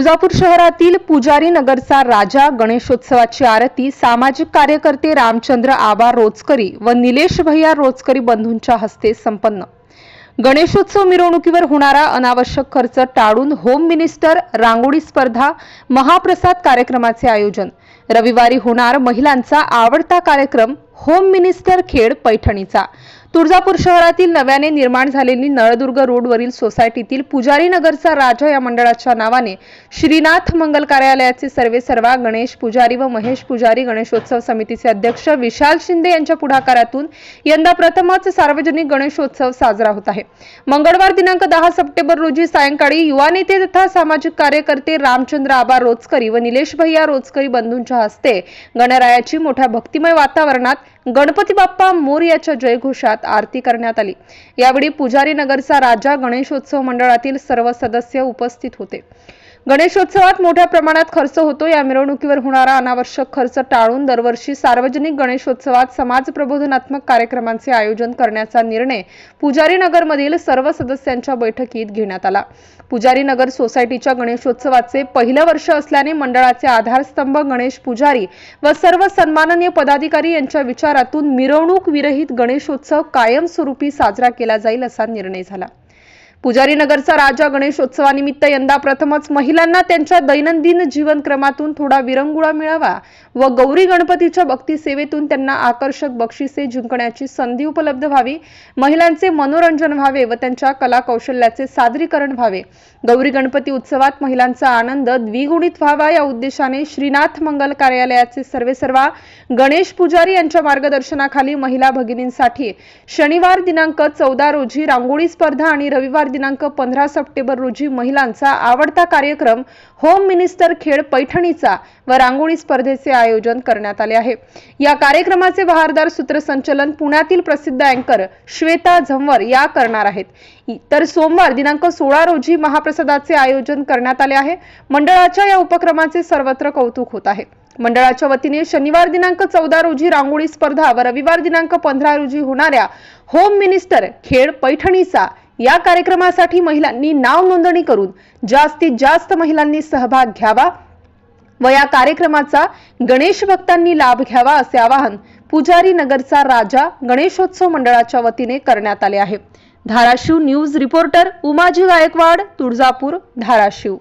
तुळजापूर शहरातील पुजारी नगरचा राजा गणेशोत्सवाची आरती सामाजिक कार्यकर्ते रामचंद्र आबा रोचकरी व निलेश भैया रोचकरी बंधूंच्या हस्ते संपन्न. गणेशोत्सव मिरवणुकीवर होणारा अनावश्यक खर्च टाळून होम मिनिस्टर रांगोळी स्पर्धा महाप्रसाद कार्यक्रमाचे आयोजन. रविवारी होणार महिलांचा आवडता कार्यक्रम होम मिनिस्टर खेड पैठणीचा. तुळजापूर शहरातील नव्याने निर्माण झालेली नळदुर्ग रोडवरील सोसायटीतील पुजारी नगरचा राजा या मंडळाच्या नावाने श्रीनाथ मंगल कार्यालयाचे सर्वे सर्वा गणेश पुजारी व महेश पुजारी गणेशोत्सव समितीचे अध्यक्ष विशाल शिंदे यांच्या पुढाकारातून यंदा प्रथमच सार्वजनिक गणेशोत्सव साजरा होत आहे. मंगळवार दिनांक दहा सप्टेंबर रोजी सायंकाळी युवा नेते तथा सामाजिक कार्यकर्ते रामचंद्र आबा रोजकरी व निलेश भैया रोजकरी बंधूंच्या हस्ते गणरायाची मोठ्या भक्तिमय वातावरणात गणपती बाप्पा मोरयाच्या जयघोषात आरती करण्यात आली. यावेळी पुजारी नगरचा राजा गणेशोत्सव मंडळातील सर्व सदस्य उपस्थित होते. गणेशोत्सवात मोठ्या प्रमाणात खर्च होतो. या मिरवणुकीवर होणारा अनावश्यक खर्च टाळून दरवर्षी सार्वजनिक गणेशोत्सवात समाज प्रबोधनात्मक कार्यक्रमांचे आयोजन करण्याचा निर्णय पुजारी नगरमधील सर्व सदस्यांच्या बैठकीत घेण्यात आला. पुजारी नगर सोसायटीच्या गणेशोत्सवाचे पहिलं वर्ष असल्याने मंडळाचे आधारस्तंभ गणेश पुजारी व सर्व सन्माननीय पदाधिकारी यांच्या विचारातून मिरवणूक विरहित गणेशोत्सव कायमस्वरूपी साजरा केला जाईल असा निर्णय झाला. पुजारी नगरचा राजा गणेशोत्सवानिमित्त यंदा प्रथमच महिलांना त्यांच्या दैनंदिन जीवनक्रमातून थोडा विरंगुळा मिळावा व गौरी गणपतीच्या भक्ती सेवेतून त्यांना आकर्षक बक्षिसे जिंकण्याची संधी उपलब्ध व्हावी महिलांचे मनोरंजन व्हावे व त्यांच्या कला कौशल्याचे सादरीकरण व्हावे. गौरी गणपती उत्सवात महिलांचा आनंद द्विगुणित व्हावा या उद्देशाने श्रीनाथ मंगल कार्यालयाचे सर्वेसर्वा गणेश पुजारी यांच्या मार्गदर्शनाखाली महिला भगिनींसाठी शनिवार दिनांक चौदा रोजी रांगोळी स्पर्धा आणि रविवार दिनांक पंधरा सप्टेंबर रोजी महिलांचा आवडता कार्यक्रम होम मिनिस्टर खेळ पैठणीचा व रांगोळी स्पर्धेचे आयोजन करण्यात आले आहे. या कार्यक्रमाचे बहारदार सूत्रसंचलन पुण्यातील प्रसिद्ध अँकर श्वेता झंवर या करणार आहेत. तर सोमवार दिनांक सोळा रोजी महाप्रसादाचे आयोजन करण्यात आले आहे. मंडळाच्या या उपक्रमाचे सर्वत्र कौतुक होत आहे. मंडळाच्या वतीने शनिवार दिनांक चौदा रोजी रांगोळी स्पर्धा व रविवार दिनांक पंधरा रोजी होणाऱ्या होम मिनिस्टर खेळ पैठणीचा या कार्यक्रमासाठी महिलांनी नाव नोंदणी करून जास्तीत जास्त महिलांनी सहभाग घ्यावा व या कार्यक्रमाचा गणेश भक्तांनी लाभ घ्यावा असे आवाहन पुजारी नगरचा राजा गणेशोत्सव मंडळाच्या वतीने करण्यात आले आहे. Dharashiv news reporter Umaji Gaikwad Tuljapur Dharashiv.